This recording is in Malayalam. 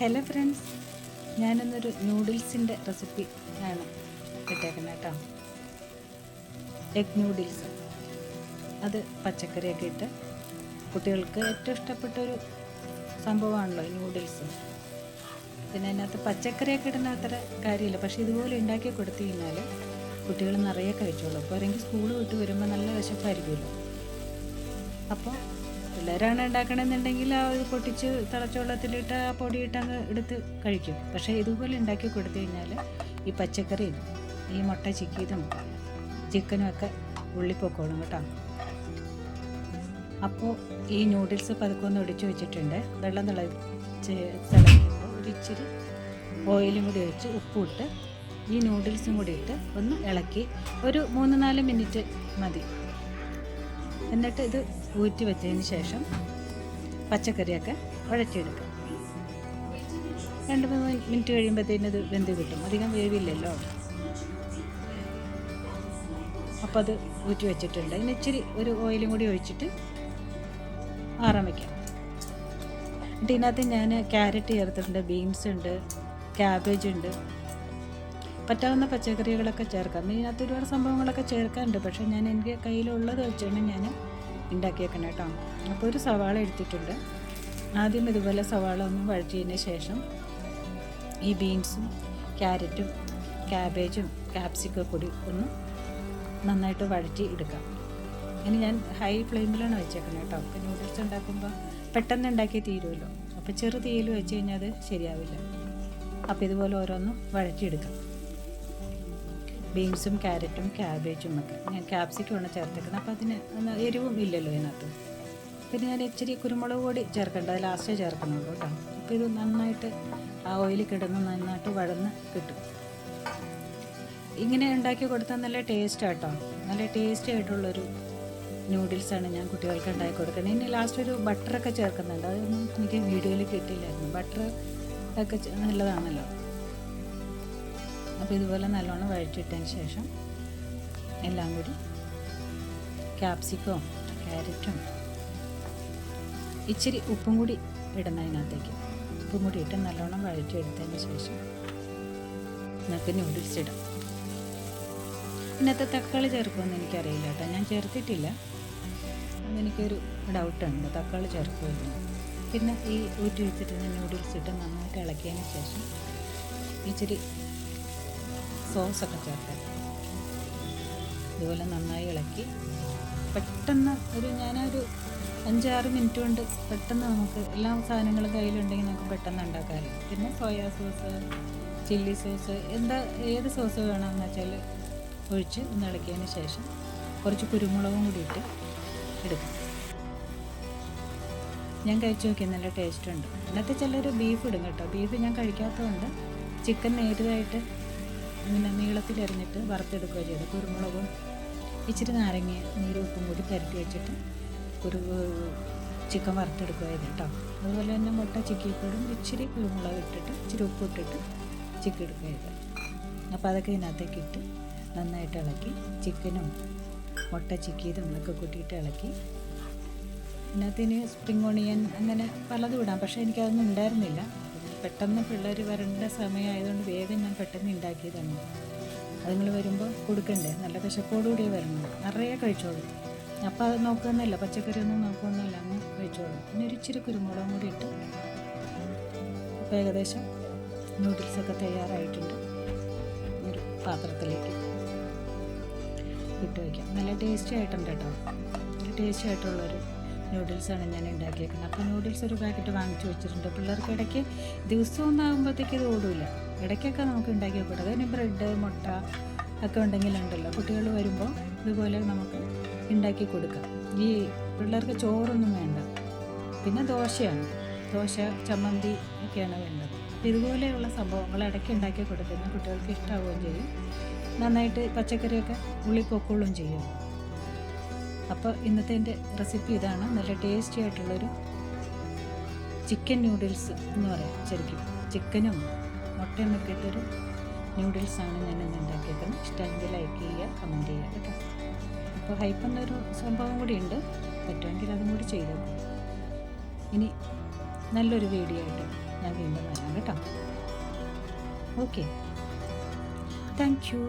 ഹലോ ഫ്രണ്ട്സ് ഞാനിന്നൊരു നൂഡിൽസിന്റെ റെസിപ്പി ആണ് ഇട്ടേക്കുന്നത് കേട്ടോ. Egg noodles. അത് പച്ചക്കറിയൊക്കെ ഇട്ട് കുട്ടികൾക്ക് ഏറ്റവും ഇഷ്ടപ്പെട്ട ഒരു സംഭവമാണല്ലോ ഈ നൂഡിൽസ്. പിന്നെ അതിനകത്ത് പച്ചക്കറിയൊക്കെ ഇടുന്ന അത്ര കാര്യമില്ല. പക്ഷേ ഇതുപോലെ ഉണ്ടാക്കി കൊടുത്തു കഴിഞ്ഞാൽ കുട്ടികൾ നിറയെ കഴിച്ചോളൂ. അപ്പോൾ ആരെങ്കിലും സ്കൂൾ വിട്ട് വരുമ്പോൾ നല്ല വിശപ്പായിരിക്കുമല്ലോ. അപ്പോൾ പിള്ളേരാണ് ഉണ്ടാക്കണമെന്നുണ്ടെങ്കിൽ ആ ഒരു പൊട്ടിച്ച് തിളച്ച വെള്ളത്തിലിട്ട് ആ പൊടിയിട്ട് അങ്ങ് എടുത്ത് കഴിക്കും. പക്ഷേ ഇതുപോലെ ഉണ്ടാക്കി കൊടുത്തു കഴിഞ്ഞാൽ ഈ പച്ചക്കറിയും ഈ മുട്ട ചിക്കിയതും ചിക്കനും ഒക്കെ ഉള്ളിപ്പൊക്കോളും കേട്ടോ. അപ്പോൾ ഈ നൂഡിൽസ് പതുക്കെ ഒന്ന് ഒടിച്ചു വെച്ചിട്ടുണ്ട്. വെള്ളം തിളച്ച് തിളയ്ക്കുമ്പോൾ ഒരിച്ചിരി ഓയിലും കൂടി ഒഴിച്ച് ഉപ്പും ഇട്ട് ഈ നൂഡിൽസും കൂടി ഇട്ട് ഒന്ന് ഇളക്കി ഒരു മൂന്ന് നാല് മിനിറ്റ് മതി. എന്നിട്ട് ഇത് ഊറ്റി വെച്ചതിന് ശേഷം പച്ചക്കറിയൊക്കെ വഴറ്റിയെടുക്കുക രണ്ട് മൂന്ന് മിനിറ്റ് കഴിയുമ്പോഴത്തേനും ഇത് വെന്ത് കിട്ടും. അധികം വേവില്ലല്ലോ. അപ്പോൾ അത് ഊറ്റി വെച്ചിട്ടുണ്ട്. ഇനി ഇച്ചിരി ഒരു ഓയിലും കൂടി ഒഴിച്ചിട്ട് ആറാൻ വയ്ക്കാം എന്നിട്ട് ഇതിനകത്ത് ഞാൻ ക്യാരറ്റ് ചേർത്തിട്ടുണ്ട് ബീൻസ് ഉണ്ട് ക്യാബേജ് ഉണ്ട്. പറ്റാവുന്ന പച്ചക്കറികളൊക്കെ ചേർക്കാം. ഇതിനകത്ത് ഒരുപാട് സംഭവങ്ങളൊക്കെ ചേർക്കാറുണ്ട് പക്ഷേ ഞാൻ എന്റെ കയ്യിലുള്ളത് വെച്ചാണ് ഞാൻ ഉണ്ടാക്കിയേക്കണം കേട്ടോ. അപ്പോൾ ഒരു സവാള എടുത്തിട്ടുണ്ട്. ആദ്യം ഇതുപോലെ സവാള ഒന്ന് വഴറ്റിയതിന് ശേഷം ഈ ബീൻസും ക്യാരറ്റും ക്യാബേജും ക്യാപ്സിക്കും കൂടി ഒന്ന് നന്നായിട്ട് വഴറ്റി എടുക്കാം. ഇനി ഞാൻ ഹൈ ഫ്ലെയിമിലാണ് വെച്ചേക്കുന്നത് കേട്ടോ. അപ്പോൾ നൂഡിൽസ് ഉണ്ടാക്കുമ്പോൾ പെട്ടെന്ന് ഉണ്ടാക്കി തീരുമല്ലോ അപ്പോൾ ചെറു തീയിൽ വെച്ച് കഴിഞ്ഞാൽ അത് ശരിയാവില്ല. അപ്പോൾ ഇതുപോലെ ഓരോന്നും വഴറ്റിയെടുക്കാം. ബീൻസും ക്യാരറ്റും ക്യാബേജും ഒക്കെ. ഞാൻ ക്യാപ്സിക്കുമാണ് ചേർത്തേക്കുന്നത്. അപ്പോൾ അതിന് എരിവും ഇല്ലല്ലോ ഇതിനകത്ത്. പിന്നെ ഞാൻ ഇച്ചിരി കുരുമുളക് പൊടി ചേർക്കേണ്ട അത് ലാസ്റ്റേ ചേർക്കണം കേട്ടോ. അപ്പോൾ ഇത് നന്നായിട്ട് ആ ഓയിൽ കിടന്ന് നന്നായിട്ട് വഴന്ന് കിട്ടും. ഇങ്ങനെ ഉണ്ടാക്കി കൊടുത്താൽ നല്ല ടേസ്റ്റ് ആട്ടോ. നല്ല ടേസ്റ്റി ആയിട്ടുള്ളൊരു നൂഡിൽസാണ് ഞാൻ കുട്ടികൾക്ക് ഉണ്ടാക്കി കൊടുക്കുന്നത്. ഇനി ലാസ്റ്റ് ഒരു ബട്ടറൊക്കെ ചേർക്കുന്നുണ്ട്. അതൊന്നും എനിക്ക് വീഡിയോയിൽ കിട്ടിയില്ലായിരുന്നു. ബട്ടർ ഒക്കെ നല്ലതാണല്ലോ. അപ്പോൾ ഇതുപോലെ നല്ലോണം വഴറ്റിട്ടതിന് ശേഷം എല്ലാം കൂടി ക്യാപ്സിക്കവും ക്യാരറ്റും ഇച്ചിരി ഉപ്പും കൂടി ഇടണം അതിനകത്തേക്ക് ഉപ്പും കൂടി ഇട്ട് നല്ലോണം വഴറ്റിയെടുത്തതിന് ശേഷം നമുക്ക് നൂഡിൽസ് ഇടാം. ഇന്നത്തെ തക്കാളി ചേർക്കുമെന്ന് എനിക്കറിയില്ല കേട്ടോ. ഞാൻ ചേർത്തിട്ടില്ല അതെനിക്കൊരു ഡൗട്ടുണ്ട് തക്കാളി ചേർക്കുമല്ലോ പിന്നെ ഈ ഊറ്റി വെച്ചിട്ട് നൂഡിൽസ് ഇട്ട് നന്നായിട്ട് ഇളക്കിയതിന് ശേഷം ഇച്ചിരി സോസൊക്കെ ചേർത്ത്. ഇതുപോലെ നന്നായി ഇളക്കി. പെട്ടെന്ന് ഒരു ഞാനൊരു അഞ്ചാറ് മിനിറ്റ് കൊണ്ട് പെട്ടെന്ന് നമുക്ക് എല്ലാ സാധനങ്ങളും കയ്യിലുണ്ടെങ്കിൽ നമുക്ക് പെട്ടെന്ന് ഉണ്ടാക്കാമല്ലോ. പിന്നെ സോയാ സോസ് ചില്ലി സോസ് എന്താ ഏത് സോസ് വേണമെന്ന് വെച്ചാൽ ഒഴിച്ച് ഒന്ന് ഇളക്കിയതിന് ശേഷം കുറച്ച് കുരുമുളകും കൂടി ഇട്ട് എടുക്കും. ഞാൻ കഴിച്ചു നോക്കി നല്ല ടേസ്റ്റ് ഉണ്ട്. ഇന്നത്തെ ചിലർ ബീഫ് ഇടും കേട്ടോ. ബീഫ് ഞാൻ കഴിക്കാത്തതുകൊണ്ട് ചിക്കൻ നേരിയതായിട്ട് ഇങ്ങനെ നീളത്തിൽ എറിഞ്ഞിട്ട് വറുത്തെടുക്കുകയോ ചെയ്തു. കുരുമുളകും ഇച്ചിരി നാരങ്ങ നീരും ഉപ്പും കൂടി പരട്ടി വെച്ചിട്ട് ഒരു ചിക്കൻ വറുത്തെടുക്കുക ചെയ്തു കേട്ടോ. അതുപോലെ തന്നെ മുട്ട ചിക്കിപ്പോഴും ഇച്ചിരി കുരുമുളക് ഇട്ടിട്ട് ഇച്ചിരി ഉപ്പ് ഇട്ടിട്ട് ചിക്കൻ എടുക്കുക ചെയ്തു. അപ്പോൾ അതൊക്കെ ഇതിനകത്തേക്ക് ഇട്ട് നന്നായിട്ട് ഇളക്കി ചിക്കനും മുട്ട ചിക്കിയതും ഒക്കെ കൂട്ടിയിട്ട് ഇളക്കി. ഇതിനകത്തിന് സ്പ്രിംഗ് ഓണിയൻ അങ്ങനെ പലതും ഇടാം. പക്ഷേ എനിക്കതൊന്നും ഉണ്ടായിരുന്നില്ല. പെട്ടെന്ന് പിള്ളേർ വരേണ്ട സമയമായതുകൊണ്ട് വേഗം ഞാൻ പെട്ടെന്ന് ഉണ്ടാക്കി തന്നു അതുങ്ങൾ വരുമ്പോൾ കൊടുക്കണ്ടേ? നല്ല വിശപ്പോടുകൂടി വരണം. നിറയെ കഴിച്ചോളൂ. അപ്പം അത് നോക്കുന്നില്ല പച്ചക്കറി ഒന്നും നോക്കുന്നില്ല അങ്ങ് കഴിച്ചോളൂ. പിന്നെ ഒരു ഇച്ചിരി കുരുമുളകും കൂടി ഇട്ട് അപ്പോൾ ഏകദേശം നൂഡിൽസൊക്കെ തയ്യാറായിട്ടുണ്ട്. ഒരു പാത്രത്തിലേക്ക് ഇട്ട് വയ്ക്കാം നല്ല ടേസ്റ്റി ആയിട്ടുണ്ട് കേട്ടോ. നല്ല ടേസ്റ്റി ആയിട്ടുള്ളൊരു നൂഡിൽസാണ് ഞാൻ ഉണ്ടാക്കിയേക്കുന്നത്. അപ്പോൾ നൂഡിൽസ് ഒരു പാക്കറ്റ് വാങ്ങിച്ചു വെച്ചിട്ടുണ്ട്. പിള്ളേർക്ക് ഇടയ്ക്ക് ദിവസമൊന്നും ആകുമ്പോഴത്തേക്ക് ഇത് ഓടില്ല ഇടയ്ക്കൊക്കെ നമുക്ക് ഉണ്ടാക്കി വെക്കട്ടെ. അതിന് ബ്രെഡ് മുട്ട ഒക്കെ ഉണ്ടെങ്കിലുണ്ടല്ലോ. കുട്ടികൾ വരുമ്പോൾ ഇതുപോലെ നമുക്ക് ഉണ്ടാക്കി കൊടുക്കാം. ഈ പിള്ളേർക്ക് ചോറൊന്നും വേണ്ട. പിന്നെ ദോശയാണ്. ദോശ ചമ്മന്തി ഒക്കെയാണ് വേണ്ടത്. ഇതുപോലെയുള്ള സംഭവങ്ങൾ ഇടയ്ക്ക് ഉണ്ടാക്കി കൊടുക്കുന്ന കുട്ടികൾക്ക് ഇഷ്ടമാവുകയും ചെയ്യും. നന്നായിട്ട് പച്ചക്കറിയൊക്കെ ഉള്ളി പൊക്കോളും ചെയ്യും. അപ്പോൾ ഇന്നത്തെ എന്റെ റെസിപ്പി ഇതാണ്. നല്ല ടേസ്റ്റി ആയിട്ടുള്ളൊരു ചിക്കൻ ന്യൂഡിൽസ് എന്ന് പറയാം ശരിക്കും. ചിക്കനും മുട്ടയും ഒക്കെ ഇട്ടൊരു ന്യൂഡിൽസാണ് ഞാൻ ഇന്ന് ഉണ്ടാക്കിയേക്കുന്നത്. ഇഷ്ടമെങ്കിൽ ലൈക്ക് ചെയ്യുക കമന്റ് ചെയ്യുക കേട്ടോ. അപ്പോൾ ഹൈപ്പ് എന്നൊരു സംഭവം കൂടി ഉണ്ട്. പറ്റുമെങ്കിൽ അതും കൂടി ചെയ്തു ഇനി നല്ലൊരു വീഡിയോ ആയിട്ട് ഞാൻ വീണ്ടും വരാം കേട്ടോ. ഓക്കെ. Thank you.